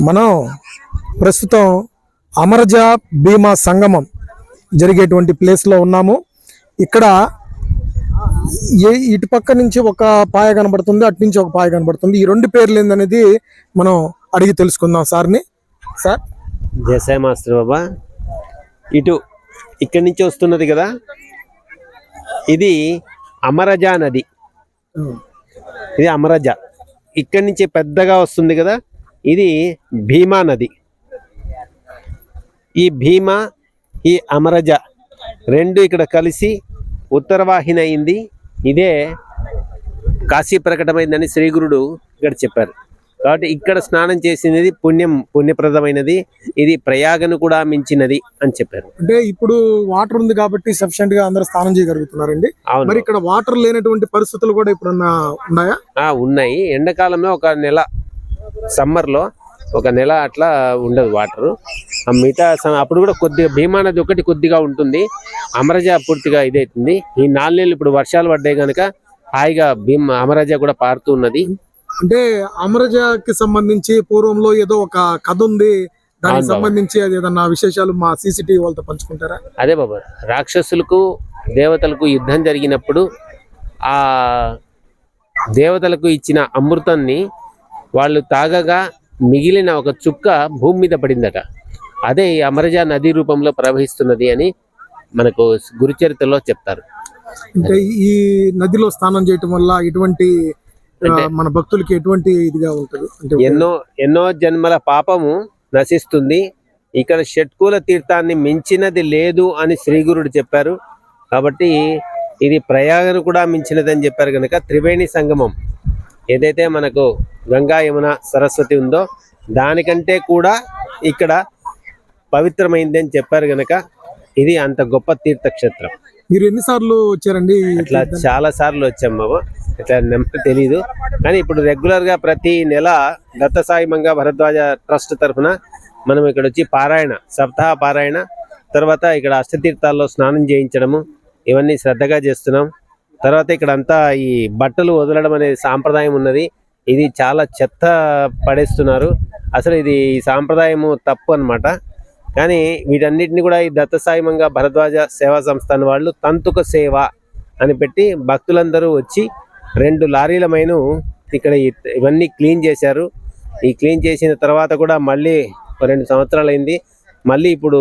మనం ప్రస్తుతం అమరజ భీమా సంగమం జరిగేటువంటి ప్లేస్లో ఉన్నాము. ఇక్కడ ఏ ఇటు పక్క నుంచి ఒక పాయ కనబడుతుంది అటు నుంచి ఒక పాయ కనబడుతుంది. ఈ రెండు పేర్లు ఏందనేది మనం అడిగి తెలుసుకుందాం సార్ని. సార్? జయసాయి మాస్టర్ బాబా ఇటు ఇక్కడి నుంచి వస్తున్నది కదా? ఇది అమరజ నది. ఇది అమరజ. ఇక్కడి నుంచి పెద్దగా వస్తుంది కదా? ఇది భీమా నది. ఈ భీమా ఈ అమరజ రెండు ఇక్కడ కలిసి ఉత్తరవాహిని అయింది. ఇదే కాశీ ప్రకటమైందని శ్రీగురుడు ఇక్కడ చెప్పారు. కాబట్టి ఇక్కడ స్నానం చేసినది పుణ్యం పుణ్యప్రదమైనది. ఇది ప్రయాగను కూడా మించినది అని చెప్పారు. అంటే ఇప్పుడు వాటర్ ఉంది కాబట్టి సఫిషియెంట్గా అందరూ స్నానం చేయగలుగుతున్నారండి. మరి ఇక్కడ వాటర్ లేనటువంటి పరిస్థితులు కూడా ఇప్పుడన్నా ఉన్నాయా? ఆ, ఉన్నాయి. ఎండాకాలంలో ఒక నెల సమ్మర్లో ఒక నెల అట్లా ఉండదు వాటర్. ఆ మిగతా అప్పుడు కూడా కొద్దిగా భీమా నది ఒకటి కొద్దిగా ఉంటుంది. అమరజ పూర్తిగా ఇదైతుంది. ఈ నాలుగు నెలలు ఇప్పుడు వర్షాలు పడ్డాయి కనుక హాయిగా భీమ్ అమరజ కూడా పారుతూ ఉన్నది. అంటే అమరజకి సంబంధించి పూర్వంలో ఏదో ఒక కథ ఉంది. దానికి. సంబంధించి ఏదన్నా విశేషాలు మా సీసీటీవీ వాళ్ళతో పంచుకుంటారా? అదే బాబా. రాక్షసులకు దేవతలకు యుద్ధం జరిగినప్పుడు ఆ దేవతలకు ఇచ్చిన అమృతాన్ని వాళ్ళు తాగగా మిగిలిన ఒక చుక్క భూమి మీద పడిందట. అదే అమరజ నది రూపంలో ప్రవహిస్తున్నది అని మనకు గురుచరిత్రలో చెప్తారు. అంటే ఈ నదిలో స్నానం చేయటం వల్ల అంటే- మన భక్తులకి ఎటువంటి ఇదిగా ఉంటది? అంటే ఎన్నో ఎన్నో జన్మల పాపము నశిస్తుంది. ఇక్కడ షట్కుల తీర్థాన్ని మించినది లేదు అని శ్రీగురుడు చెప్పారు. కాబట్టి ఇది ప్రయాగను కూడా మించినదని చెప్పారు కనుక త్రివేణి సంగమం. ఏదైతే మనకు గంగా యమున సరస్వతి ఉందో దానికంటే కూడా ఇక్కడ పవిత్రమైంది అని చెప్పారు కనుక ఇది అంత గొప్ప తీర్థక్షేత్రం. మీరు ఎన్నిసార్లు వచ్చారండి ఇట్లా? చాలా సార్లు వచ్చాం బాబు. ఇట్లా నెంబర్ తెలీదు. కానీ ఇప్పుడు రెగ్యులర్గా ప్రతి నెల దత్తసాయి మంగ భరద్వాజ ట్రస్ట్ తరఫున మనం ఇక్కడ వచ్చి పారాయణ సప్తాహ పారాయణ తర్వాత ఇక్కడ అష్టతీర్థాల్లో స్నానం చేయించడము ఇవన్నీ శ్రద్ధగా చేస్తున్నాం. తర్వాత ఇక్కడ అంతా ఈ బట్టలు వదలడం అనేది సాంప్రదాయం ఉన్నది. ఇది చాలా చెత్త పడేస్తున్నారు. అసలు ఇది ఈ సాంప్రదాయము తప్పు అన్నమాట. కానీ వీటన్నిటిని కూడా ఈ దత్తసాయిమంగా భరద్వాజ సేవా సంస్థ వాళ్ళు తంతుక సేవ అని పెట్టి భక్తులందరూ వచ్చి రెండు లారీల మైను ఇక్కడ ఇవన్నీ క్లీన్ చేశారు. ఈ క్లీన్ చేసిన తర్వాత కూడా మళ్ళీ రెండు సంవత్సరాలు అయింది మళ్ళీ ఇప్పుడు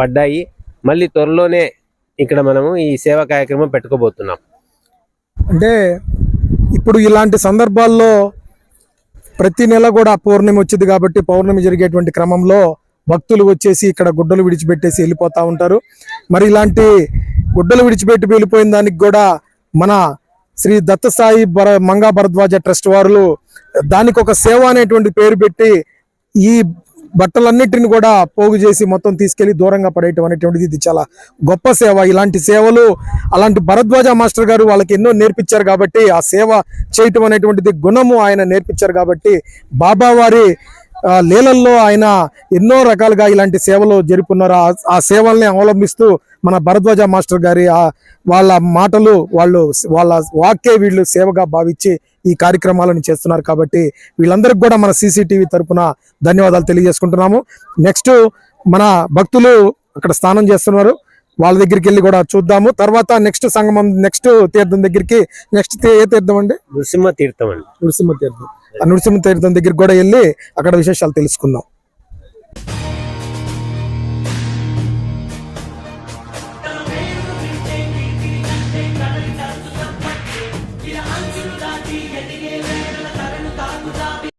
పడ్డాయి. మళ్ళీ త్వరలోనే ఇక్కడ మనము ఈ సేవా కార్యక్రమం పెట్టుకోబోతున్నాం. అంటే ఇప్పుడు ఇలాంటి సందర్భాల్లో ప్రతి నెల కూడా పౌర్ణమి వచ్చింది కాబట్టి పౌర్ణమి జరిగేటువంటి క్రమంలో భక్తులు వచ్చేసి ఇక్కడ గుడ్డలు విడిచిపెట్టేసి వెళ్ళిపోతూ ఉంటారు. మరి ఇలాంటి గుడ్డలు విడిచిపెట్టి వెళ్ళిపోయిన దానికి కూడా మన శ్రీ దత్తసాయి భర మంగా భరద్వాజ ట్రస్ట్ వారు దానికి ఒక సేవ అనేటువంటి పేరు పెట్టి ఈ బట్టలన్నిటిని కూడా పోగు చేసి మొత్తం తీసుకెళ్ళి దూరంగా పడేయటం అనేటువంటిది ఇది చాలా గొప్ప సేవ. ఇలాంటి సేవలు అలాంటి భరద్వాజ మాస్టర్ గారు వాళ్ళకి ఎన్నో నేర్పించారు కాబట్టి ఆ సేవ చేయటం అనేటువంటిది గుణము ఆయన నేర్పించారు కాబట్టి బాబావారి లీలల్లో ఆయన ఎన్నో రకాలుగా ఇలాంటి సేవలు జరుపున్నారు ఆ- సేవల్ని అవలంబిస్తూ మన భరద్వాజ మాస్టర్ గారి ఆ వాళ్ళ మాటలు వాళ్ళు వాళ్ళ వాక్యే వీళ్ళు సేవగా భావించి ఈ కార్యక్రమాలను చేస్తున్నారు కాబట్టి వీళ్ళందరికీ కూడా మన సీసీటీవీ తరపున ధన్యవాదాలు తెలియజేసుకుంటున్నాము. నెక్స్ట్ మన భక్తులు అక్కడ స్నానం చేస్తున్నారు. వాళ్ళ దగ్గరికి వెళ్ళి కూడా చూద్దాము. తర్వాత నెక్స్ట్ సంగమం నెక్స్ట్ తీర్థం దగ్గరికి నెక్స్ట్ ఏ తీర్థం అండి? నృసింహ తీర్థం అండి. నృసింహ తీర్థం. నృసింహ తీర్థం దగ్గరికి కూడా వెళ్ళి అక్కడ విశేషాలు తెలుసుకుందాం.